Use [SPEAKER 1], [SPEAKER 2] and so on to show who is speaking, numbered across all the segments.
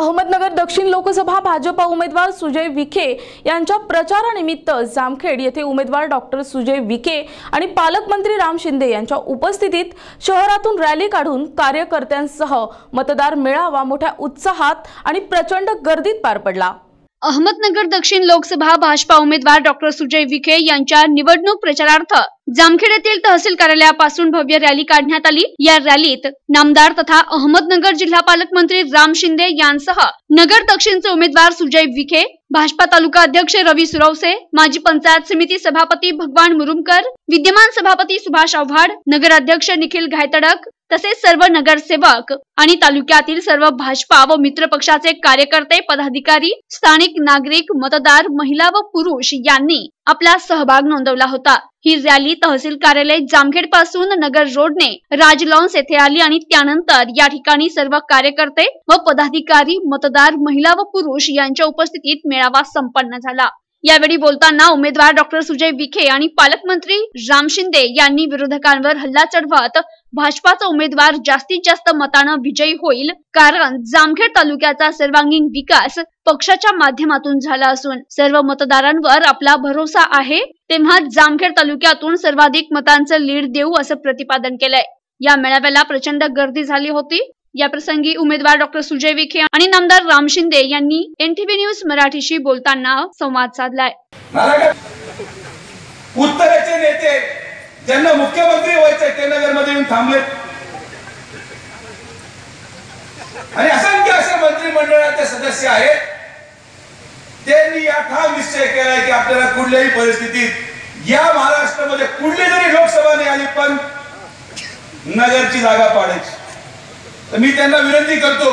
[SPEAKER 1] अहमदनगर दक्षिण लोकसभा भाजपा उमेदवार सुजय विखे यांच्या प्रचारानिमित्त जामखेड येथे उमेदवार डॉक्टर सुजय विखे आणि पालकमंत्री राम शिंदे यांच्या उपस्थितीत शहरातून रॅली काढून कार्यकर्त्यांसह मतदार मेळावा मोठ्या उत्साहात आणि प्रचंड गर्दीत पार पडला.
[SPEAKER 2] अहमदनगर दक्षिण लोकसभा भाजपा उमेदवार डॉक्टर सुजय विखे यांच्या निवडणूक प्रचारार्थ जामखेड येथील तहसील कार्यालयापासून भव्य रॅली काढण्यात आली. या रॅलीत नामदार तथा अहमदनगर जिल्हा पालकमंत्री राम शिंदे यांसह नगर दक्षिणचे उमेदवार सुजय विखे भाजपा तालुका अध्यक्ष रवी सुरवसे माजी पंचायत समिती सभापती भगवान मुरुमकर विद्यमान सभापती सुभाष आव्हाड नगराध्यक्ष निखिल घायतडक तसेच सर्व नगरसेवक आणि तालुक्यातील सर्व भाजपा व मित्र पक्षाचे कार्यकर्ते पदाधिकारी स्थानिक नागरिक मतदार महिला व पुरुष यांनी आपला सहभाग नोंदवला होता. ही रॅली तहसील कार्यालय जामखेडपासून नगर रोडने राज लॉन्स येथे आली आणि त्यानंतर या ठिकाणी सर्व कार्यकर्ते व पदाधिकारी मतदार महिला व पुरुष यांच्या उपस्थितीत मेळावा संपन्न झाला. यावेळी बोलताना उमेदवार डॉक्टर सुजय विखे आणि पालकमंत्री राम शिंदे यांनी विरोधकांवर हल्ला चढवत भाजपाचा उमेदवार जास्तीत जास्त मतानं विजयी होईल कारण जामखेड तालुक्याचा सर्वांगीण विकास पक्षाच्या माध्यमातून झाला असून सर्व मतदारांवर आपला भरोसा आहे तेव्हा जामखेड तालुक्यातून सर्वाधिक मतांचं लीड देऊ असं प्रतिपादन केलंय. या मेळाव्याला प्रचंड गर्दी झाली होती. या प्रसंगी उमेदवार डॉक्टर सुजय विखे आणि नामदार राम शिंदे यांनी एनटीव्ही न्यूज मराठीशी बोलताना संवाद साधलाय.
[SPEAKER 3] उत्तरेचे नेते ज्यांना मुख्यमंत्री व्हायचे ते नगरमध्ये येऊन थांबले आणि असंख्य असे मंत्रिमंडळाचे सदस्य आहेत. त्यांनी या ठाम निश्चय केलाय की आपल्याला कुठल्याही परिस्थितीत या महाराष्ट्रामध्ये कुठली जरी लोकसभा नाही आली पण नगरची जागा पाडायची. तर मी त्यांना विनंती करतो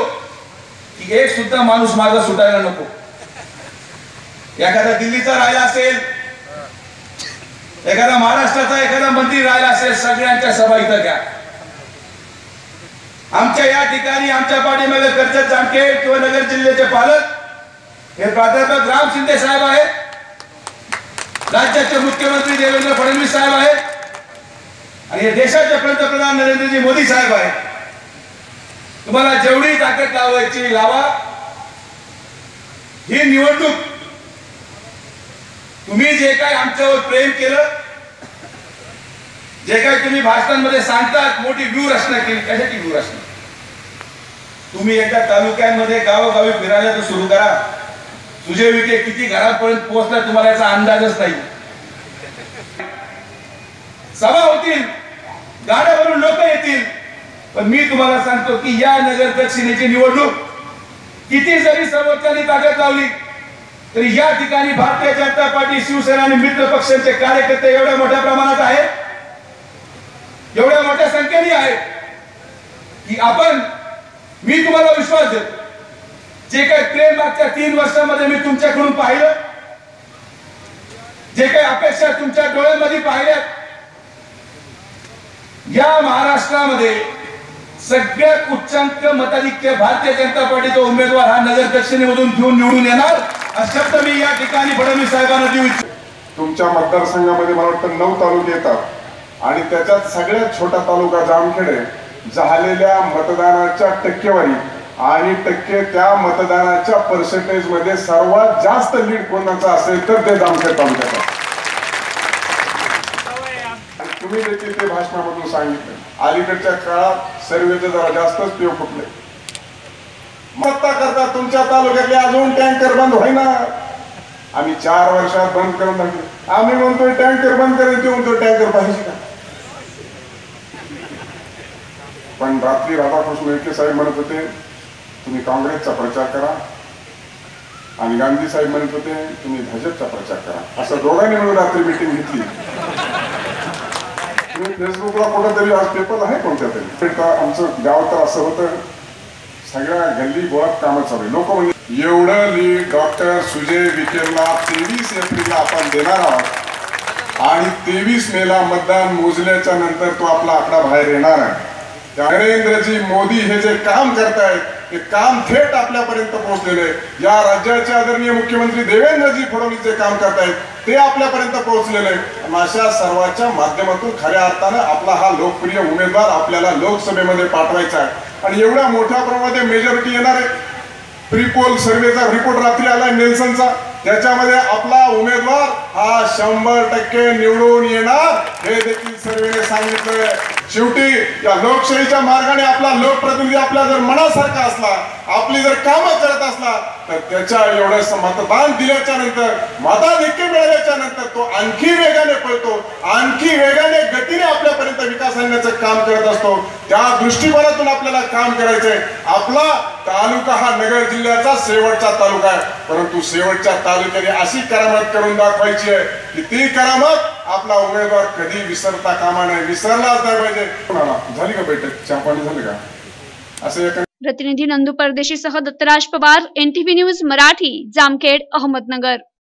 [SPEAKER 3] की एक सुद्धा माणूस माग सुटायला नको. एखादा दिल्लीचा राहिला असेल एखादा महाराष्ट्राचा एखादा मंत्री राहिला असेल सगळ्यांच्या सभा इथं घ्या. आमच्या या ठिकाणी आमच्या पाठीमागे कर्जत जामखेड किंवा नगर जिल्ह्याचे पालक हे प्राध्यापक राम शिंदे साहेब आहेत. राज्याचे मुख्यमंत्री देवेंद्र फडणवीस साहेब आहेत. आणि हे देशाचे पंतप्रधान नरेंद्रजी मोदी साहेब आहेत. तुम्हाला जेवढी ताकद लावायची लावा. ही निवडणूक तुम्ही जे काही आमच्यावर प्रेम केलं जे काही तुम्ही भाषणांमध्ये सांगतात मोठी व्यूहरचना केली. कशाची व्यूहरचना तुम्ही एकदा तालुक्यांमध्ये गावोगावी फिरायला तर सुरू करा. तुझे विके किती घरापर्यंत पोहोचला तुम्हाला याचा अंदाजच नाही. सभा होतील. गाड्या पण मी तुम्हाला सांगतो की या नगर दक्षिणेची निवडणूक किती जरी सर्वोच्चांनी ताकद लावली तरी या ठिकाणी भारतीय जनता पार्टी शिवसेना आणि मित्र पक्षांचे कार्यकर्ते एवढ्या मोठ्या प्रमाणात आहेत एवढ्या मोठ्या संख्येने आहेत की आपण मी तुम्हाला विश्वास देतो जे काही प्रेम मागच्या तीन वर्षामध्ये मी तुमच्याकडून पाहिलं जे काही अपेक्षा तुमच्या डोळ्यांमध्ये पाहिल्यात या महाराष्ट्रामध्ये सगळ्यात उच्चांक मताधिक्य भारतीय जनता पार्टीचा उमेदवार हा नगर दक्षिणेमधून घेऊन निवडून येणार. अशब्द मी या ठिकाणी फडणवीस साहेबांना देऊ इच्छितो.
[SPEAKER 4] तुमच्या मतदारसंघामध्ये मला वाटतं नऊ तालुके येतात. आणि त्याच्यात सगळ्यात छोटा तालुका जामखेड आहे झालेल्या मतदानाच्या टक्केवारी आणि टक्के त्या मतदानाच्या पर्सेंटेजमध्ये सर्वात जास्त लीड कोणाचा असेल तर ते जामखेड तालुक्यात तुम्ही देखील ते भाषणामधून सांगितलं. अलीकडच्या काळात सर्वेचं जरा जास्तच पेव फुटले. मत्ता करता तुमच्या तालुक्यातले अजून टँकर बंद होईना. आम्ही चार वर्षात बंद करून टाकले. आम्ही म्हणतोय टँकर बंद करायचे म्हणतो टँकर पाहिजे का? पण रात्री राधाकृष्ण विखे साहेब म्हणत होते तुम्ही काँग्रेसचा प्रचार करा. आणि गांधी साहेब म्हणत होते तुम्ही भाजपचा प्रचार करा. असं दोघांनी मिळून रात्री मिटिंग घेतली. फेसबुकला कुठंतरी आज पेपर आहे कोणत्या तरी? आमचं गाव तर असं होतं. सगळ्या गल्ली गोळात कामं चालू लोक म्हणजे एवढं मी डॉक्टर सुजय विखेला तेवीस एप्रिलला आपण देणार आहोत. आणि तेवीस मेला मतदान मोजल्याच्या नंतर तो आपला आकडा बाहेर येणार आहे. नरेंद्रजी मोदी हे जे काम करतायत ते काम थेट आपल्यापर्यंत पोहोचलेले या राज्याचे आदरणीय मुख्यमंत्री देवेंद्रजी फडणवीस जे काम करतायत ते आपल्यापर्यंत पोहोचलेले अशा सर्वांच्या माध्यमातून खऱ्या अर्थानं आपला हा लोकप्रिय उमेदवार आपल्याला लोकसभेमध्ये पाठवायचा आहे. आणि एवढ्या मोठ्या प्रमाणात मेजॉरिटी येणार आहे. प्रिपोल सर्वेचा रिपोर्ट रात्री आला नेल्सनचा. त्याच्यामध्ये आपला उमेदवार हा शंभर टक्के निवडून येणार हे देखील सर्वेने सांगितलं शेवटी या लोकशाहीच्या मार्गाने आपला लोकप्रतिनिधी आपल्या जर मनासारखा असला आपली जर कामं करत असला तर त्याच्या एवढं मतदान दिल्याच्या नंतर मताधिक्य मिळाल्याच्या नंतर तो आणखी वेगाने पळतो आणखी वेगाने गतीने आपल्यापर्यंत विकास आणण्याचं काम करत असतो. त्या दृष्टिकोनातून आपल्याला काम करायचंय. आपला तालुका हा नगर जिल्ह्याचा शेवटचा तालुका आहे. परंतु शेवटच्या तालुक्याने अशी करामत करून दाखवायची आहे. कितीही करा मग आपला उमेदवार कधी विसरता कामा नाही. विसरलाच नाही पाहिजे. कोणाला? झाली का बैठक? चहा पाणी झालं का? असं एका
[SPEAKER 2] प्रतिनिधी नंदू परदेशी सह दत्तराज पवार एनटीव्ही न्यूज मराठी जामखेड अहमदनगर.